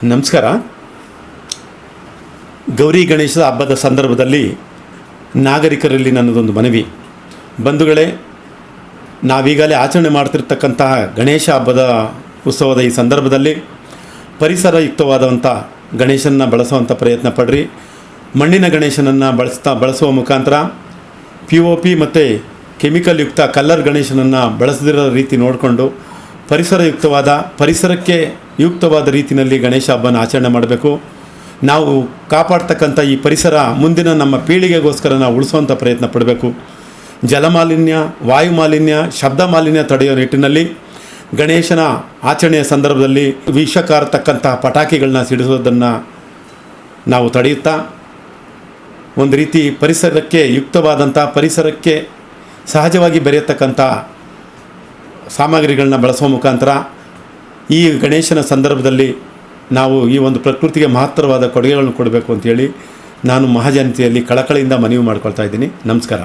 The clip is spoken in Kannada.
ನಮಸ್ಕಾರ. ಗೌರಿ ಗಣೇಶದ ಹಬ್ಬದ ಸಂದರ್ಭದಲ್ಲಿ ನಾಗರಿಕರಲ್ಲಿ ನನ್ನದೊಂದು ಮನವಿ. ಬಂಧುಗಳೇ ನಾವೀಗಲೇ ಆಚರಣೆ ಮಾಡ್ತಿರ್ತಕ್ಕಂತಹ ಗಣೇಶ ಹಬ್ಬದ ಉತ್ಸವದ ಈ ಸಂದರ್ಭದಲ್ಲಿ ಪರಿಸರಯುಕ್ತವಾದಂಥ ಗಣೇಶನ ಬಳಸುವಂಥ ಪ್ರಯತ್ನ ಪಡ್ರಿ. ಮಣ್ಣಿನ ಗಣೇಶನನ್ನು ಬಳಸ್ತಾ ಬಳಸುವ ಮುಖಾಂತರ ಪಿ ಒ ಪಿ ಮತ್ತು ಕೆಮಿಕಲ್ ಯುಕ್ತ ಕಲ್ಲರ್ ಗಣೇಶನನ್ನು ಬಳಸದಿರೋ ರೀತಿ ನೋಡಿಕೊಂಡು ಪರಿಸರಯುಕ್ತವಾದ, ಪರಿಸರಕ್ಕೆ ಯುಕ್ತವಾದ ರೀತಿಯಲ್ಲಿ ಗಣೇಶ ಹಬ್ಬನ ಆಚರಣೆ ಮಾಡಬೇಕು. ನಾವು ಕಾಪಾಡ್ತಕ್ಕಂಥ ಈ ಪರಿಸರ ಮುಂದಿನ ನಮ್ಮ ಪೀಳಿಗೆಗೋಸ್ಕರ ನಾವು ಉಳಿಸುವಂಥ ಪ್ರಯತ್ನ ಪಡಬೇಕು. ಜಲಮಾಲಿನ್ಯ ವಾಯು ಮಾಲಿನ್ಯ ಶಬ್ದ ಮಾಲಿನ್ಯ ತಡೆಯೋ ನಿಟ್ಟಿನಲ್ಲಿ ಗಣೇಶನ ಆಚರಣೆಯ ಸಂದರ್ಭದಲ್ಲಿ ವಿಷಕಾರತಕ್ಕಂತಹ ಪಟಾಕಿಗಳನ್ನ ಸಿಡಿಸೋದನ್ನು ನಾವು ತಡೆಯುತ್ತಾ, ಒಂದು ರೀತಿ ಪರಿಸರಕ್ಕೆ ಯುಕ್ತವಾದಂಥ, ಪರಿಸರಕ್ಕೆ ಸಹಜವಾಗಿ ಬೆರೆಯತಕ್ಕಂಥ ಸಾಮಗ್ರಿಗಳನ್ನ ಬಳಸುವ ಮುಖಾಂತರ ಈ ಗಣೇಶನ ಸಂದರ್ಭದಲ್ಲಿ ನಾವು ಈ ಒಂದು ಪ್ರಕೃತಿಗೆ ಮಹತ್ತರವಾದ ಕೊಡುಗೆಗಳನ್ನು ಕೊಡಬೇಕು ಅಂತೇಳಿ ನಾನು ಮಹಾಜನತೆಯಲ್ಲಿ ಕಳಕಳಿಯಿಂದ ಮನವಿ ಮಾಡ್ಕೊಳ್ತಾ ಇದ್ದೀನಿ. ನಮಸ್ಕಾರ.